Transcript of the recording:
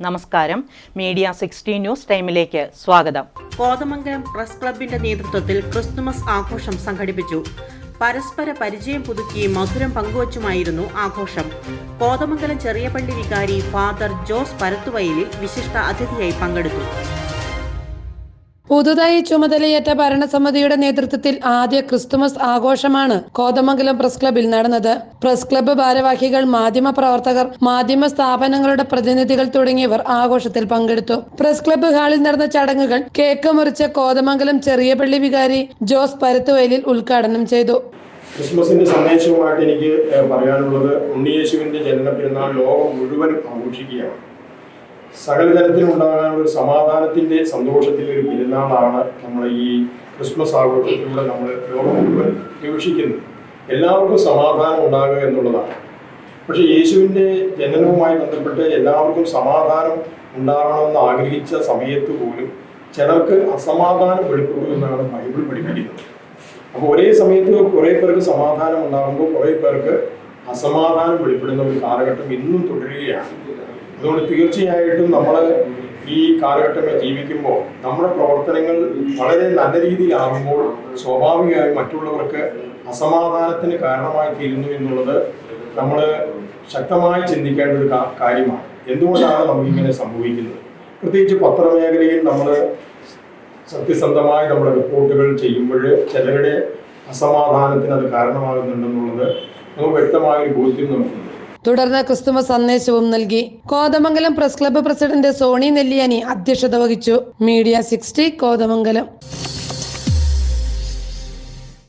നമസ്കാരം. Media sixty news ടൈമിലേക്ക് സ്വാഗതം. കോതമംഗലം പ്രസ് ക്ലബിന്റെ നേതൃത്വത്തിൽ ക്രിസ്തുമസ് ആഘോഷം സംഘടിപ്പിച്ചു. പരസ്പര പരിചയം പുതുക്കി മധുരം പങ്കുവച്ചുമായിരുന്നു ആഘോഷം. കോതമംഗലം ചെറിയ പള്ളി വികാരി ഫാദർ ജോസ് പരത്തുവയലിൽ വിശിഷ്ട അതിഥിയായി പങ്കെടുത്തു. പുതുതായി ചുമതലയേറ്റ ഭരണസമിതിയുടെ നേതൃത്വത്തിൽ ആദ്യ ക്രിസ്തുമസ് ആഘോഷമാണ് കോതമംഗലം പ്രസ് ക്ലബിൽ നടന്നത്. പ്രസ് ക്ലബ്ബ് ഭാരവാഹികൾ മാധ്യമ പ്രവർത്തകർ മാധ്യമ സ്ഥാപനങ്ങളുടെ പ്രതിനിധികൾ തുടങ്ങിയവർ ആഘോഷത്തിൽ പങ്കെടുത്തു. പ്രസ് ക്ലബ്ബ് ഹാളിൽ നടന്ന ചടങ്ങുകൾ കേക്ക് മുറിച്ച കോതമംഗലം ചെറിയ പള്ളി വികാരി ജോസ് പരത്തുവയലിൽ ഉദ്ഘാടനം ചെയ്തു. ക്രിസ്മസിന്റെ സന്ദേശവുമായിട്ട് എനിക്ക് പറയാനുള്ളത് ഉണ്ണിയേശുവിന്റെ ജനന പെരുന്നാൾ ലോകം മുഴുവനും ആഘോഷിക്കുകയാണ്. സകല ഒരു സമാധാനത്തിന്റെ സന്തോഷത്തിന്റെ ഒരു പെരുന്നാളാണ് നമ്മൾ ഈ ക്രിസ്മസ് ആഘോഷത്തിലൂടെ നമ്മൾ ലോകം മുഴുവൻ വീക്ഷിക്കുന്നത് എല്ലാവർക്കും സമാധാനം ഉണ്ടാകുക എന്നുള്ളതാണ്. പക്ഷെ യേശുവിന്റെ ജനനവുമായി ബന്ധപ്പെട്ട് എല്ലാവർക്കും സമാധാനം ഉണ്ടാകണമെന്ന് ആഗ്രഹിച്ച സമയത്ത് പോലും ചിലർക്ക് അസമാധാനം വെളിപ്പെട്ടു എന്നാണ് ബൈബിൾ പഠിപ്പിക്കുന്നത്. അപ്പോൾ ഒരേ സമയത്ത് കുറേ പേർക്ക് സമാധാനം ഉണ്ടാകുമ്പോൾ കുറേ പേർക്ക് അസമാധാനം വെളിപ്പെടുന്ന ഒരു കാലഘട്ടം ഇന്നും തുടരുകയാണ്. അതുകൊണ്ട് തീർച്ചയായിട്ടും നമ്മൾ ഈ കാലഘട്ടങ്ങൾ ജീവിക്കുമ്പോൾ നമ്മുടെ പ്രവർത്തനങ്ങൾ വളരെ നല്ല രീതിയിലാകുമ്പോൾ സ്വാഭാവികമായും മറ്റുള്ളവർക്ക് അസമാധാനത്തിന് കാരണമായി തീരുന്നു എന്നുള്ളത് നമ്മൾ ശക്തമായി ചിന്തിക്കേണ്ട ഒരു കാര്യമാണ്. എന്തുകൊണ്ടാണ് നമുക്കിങ്ങനെ സംഭവിക്കുന്നത്? പ്രത്യേകിച്ച് പത്രമേഖലയിൽ നമ്മൾ സത്യസന്ധമായി നമ്മുടെ റിപ്പോർട്ടുകൾ ചെയ്യുമ്പോൾ ചിലരുടെ അസമാധാനത്തിന് അത് കാരണമാകുന്നുണ്ടെന്നുള്ളത് നമുക്ക് വ്യക്തമായ ഒരു ബോധ്യം നമുക്കുണ്ട്. തുടർന്ന് ക്രിസ്തുമസ് സന്ദേശവും നൽകി. Kothamangalam press club president Soni Nelliyani അധ്യക്ഷത വഹിച്ചു. Media sixty Kothamangalam.